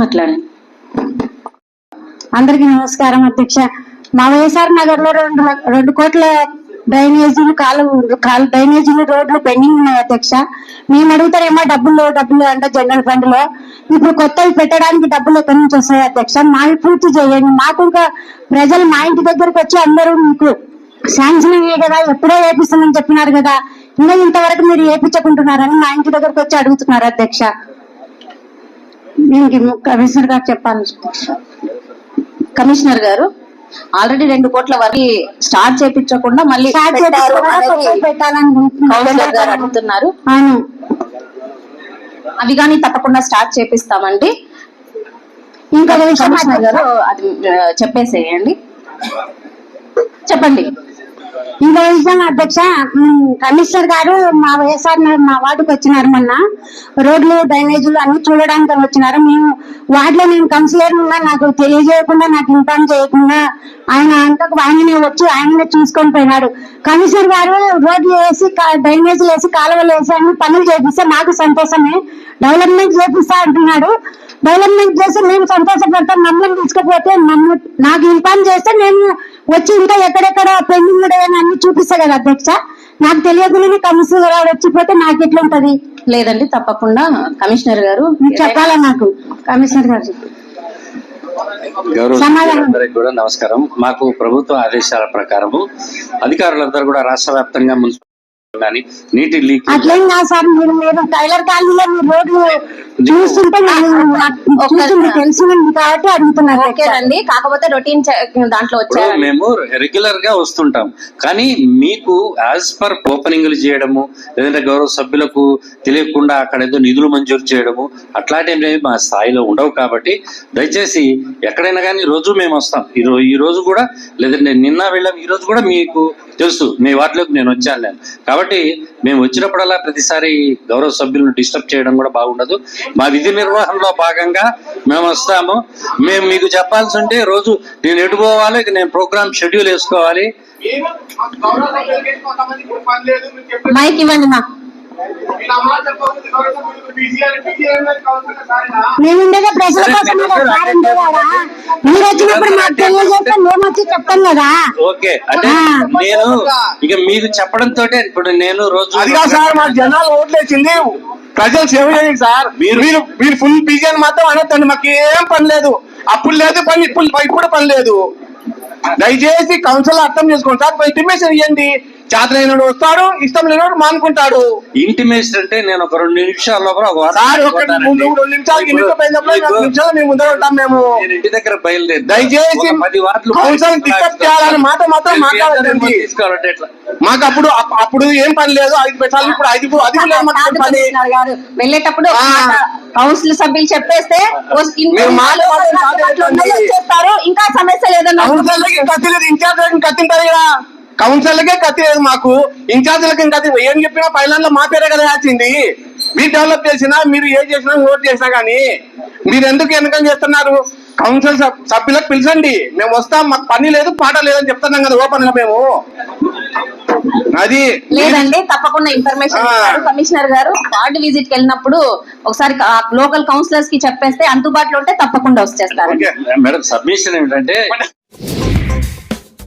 మాట్లాడండి అందరికీ నమస్కారం అధ్యక్ష. మా వైఎస్ఆర్ నగర్లో రెండు రెండు కోట్ల డ్రైనేజీలు కాలు కాలు డ్రైనేజీలు రోడ్లు పెండింగ్ ఉన్నాయి అధ్యక్ష. మేము అడుగుతారేమో డబ్బులు డబ్బులు అంటే జనరల్ ఫండ్లో ఇప్పుడు కొత్తవి పెట్టడానికి డబ్బులు ఎక్కడి నుంచి వస్తాయి అధ్యక్ష? మావి పూర్తి చేయండి. మాకు ఇంకా ప్రజలు మా ఇంటి దగ్గరకు వచ్చి అందరూ మీకు శాంక్షన్ అయ్యే కదా ఎప్పుడో వేపిస్తామని చెప్పినారు కదా. ఇంకా ఇంతవరకు మీరు వేపించకుంటున్నారని మా ఇంటి దగ్గరకు వచ్చి అడుగుతున్నారు అధ్యక్ష. కమిషనర్ గారు చెప్పాలి కమిషనర్ గారు ఆల్రెడీ రెండు కోట్ల వరకు స్టార్ట్ చేపించకుండా మళ్ళీ. కౌన్సిలర్ గారు అడుగుతున్నారు. అవి కానీ తప్పకుండా స్టార్ట్ చేపిస్తామండి. ఇంకా కమిషనర్ గారు అది చెప్పేసేయండి. చెప్పండి. ఇంకో విషయం అధ్యక్ష కమిషనర్ గారు మా వైఎస్ఆర్ మా వార్డుకి వచ్చినారు మొన్న. రోడ్లు డ్రైనేజీలు అన్ని చూడడానికి వచ్చినారు. మేము వార్డులో నేను కౌన్సిలర్ ఉన్నా నాకు తెలియజేయకుండా నాకు ఇన్ఫార్మ్ చేయకుండా ఆయన అంతకు ఆయననే వచ్చి ఆయననే చూసుకొని పోయినాడు. కమిషనర్ గారు రోడ్లు వేసి డ్రైనేజీలు వేసి కాలువలు వేసి అన్ని పనులు చేపిస్తే నాకు సంతోషమే. డెవలప్మెంట్ చేపిస్తా అంటున్నాడు. డెవలప్మెంట్ చేసి మేము సంతోషపడతాం. మమ్మల్ని తీసుకుపోతే మమ్మల్ని నాకు ఇన్ఫార్మ్ చేస్తే నేను వచ్చి ఇంకా ఎక్కడెక్కడ పెండింగ్ అన్ని చూపిస్తా కదా అధ్యక్ష. నాకు తెలియకుండానే కమిషనర్ గారు వచ్చిపోతే నాకు ఎట్లుంటది లేదండి తప్పకుండా కమిషనర్ గారు చెప్పాలా నాకు? కమిషనర్ గారు గౌరవ సమాధానం. సభ్యులందరికీ కూడా నమస్కారం. మాకు ప్రభుత్వ ఆదేశాల ప్రకారము అధికారులందరూ కూడా రాష్ట్ర వ్యాప్తంగా మున్సిపల్ కానీ నీటి లీక్ అట్లేం కాదు సార్ మీరు మీరు టైలర్ కాలనీలో మీరు రోడ్లు చూస్తుంటే తెలిసింది కాబట్టి అడుగుతున్నారు. ఓకేనండి. కాకపోతే రొటీన్ దాంట్లో వచ్చారు. మేము రెగ్యులర్గా వస్తుంటాం. కానీ మీకు యాజ్ పర్ ఓపెనింగ్లు చేయడము లేదంటే గౌరవ సభ్యులకు తెలియకుండా అక్కడ ఏదో నిధులు మంజూరు చేయడము అట్లాంటివి మా స్థాయిలో ఉండవు కాబట్టి దయచేసి ఎక్కడైనా కానీ రోజు మేము వస్తాం. ఈ రోజు ఈ రోజు కూడా లేదంటే నిన్న వెళ్ళాం ఈ రోజు కూడా మీకు తెలుసు మీ వాటిలోకి నేను వచ్చాను నేను కాబట్టి మేము వచ్చినప్పుడల్లా ప్రతిసారి గౌరవ సభ్యులను డిస్టర్బ్ చేయడం కూడా బాగుండదు. మా విధి నిర్వహణలో భాగంగా మేము వస్తాము. మేము మీకు చెప్పాల్సి ఉంటే రోజు నేను ఎటు పోవాలి ఇక నేను ప్రోగ్రామ్ షెడ్యూల్ వేసుకోవాలి. మైక్ ఇవ్వండి మా. మీరు మేము ఉండేదే ప్రజల సార్ ఉండేవాడా మీరు వచ్చినప్పుడు మాకు తెలియజేస్తే మేము వచ్చి చెప్తాం కదా? ఓకే అంటే. నేను ఇక మీకు చెప్పడంతో ఇప్పుడు నేను రోజు అది కాదు సార్ మా జనాలు ఓట్లేసింది. ప్రజలు సేవ చేయండి సార్. మీరు- మీరు మీరు ఫుల్ బీజీ అని మాత్రం అనొద్దండి. మాకు ఏం పని లేదు. అప్పుడు లేదు పని ఇప్పుడు ఇప్పుడు పని లేదు. దయచేసి కౌన్సిల్ అర్థం చేసుకోండి. సార్ ఇంటిమేషన్ ఇవ్వండి చేతనైనడు వస్తాడు ఇష్టం లేనివాడు మానుకుంటాడు. ఇంటిమేషన్ అంటే నేను ఒక రెండు నిమిషాల లోపల ఇంటి దగ్గర బయలుదేరి దయచేసి కౌన్సిల్ మాట మాత్రం తీసుకోవాలంటే ఎట్లా? మాకు అప్పుడు అప్- అప్పుడు ఏం పని లేదు ఐదు పెట్టాలి ఇప్పుడు ఐదు అది పని. వెళ్ళేటప్పుడు. కౌన్సిల్ సభ్యులు చెప్పేస్తే. వచ్చేస్తారు ఇంకా సమస్యలు ఏదన్నా కౌన్సిలర్కి కత్తి లేదు ఇన్ఛార్జ్ కత్తి ఉంటుంది కదా. కౌన్సిలర్కే కత్తి లేదు మాకు. ఇన్ఛార్జ్లకి కత్తి ఏం చెప్పినా పైలాన్లో మా పేరే కదా రాసింది మీరు డెవలప్ చేసినా మీరు ఏ చేసినా ఓట్ చేసినా కానీ మీరు ఎందుకు వెనకం చేస్తున్నారు? కౌన్సిల్ సభ్యులకు పిలిచండి మేము వస్తాం మాకు పని లేదు పాట లేదని చెప్తున్నాం కదా ఓపెన్గా మేము. అది లేదండి తప్పకుండా ఇన్ఫర్మేషన్ కమిషనర్ గారు వార్డు విజిట్కి వెళ్ళినప్పుడు ఒకసారి లోకల్ కౌన్సిలర్స్కి చెప్పేస్తే అందుబాటులో ఉంటే తప్పకుండా వచ్చేస్తారు. ఓకే మేడం సబ్మిషన్ ఏంటంటే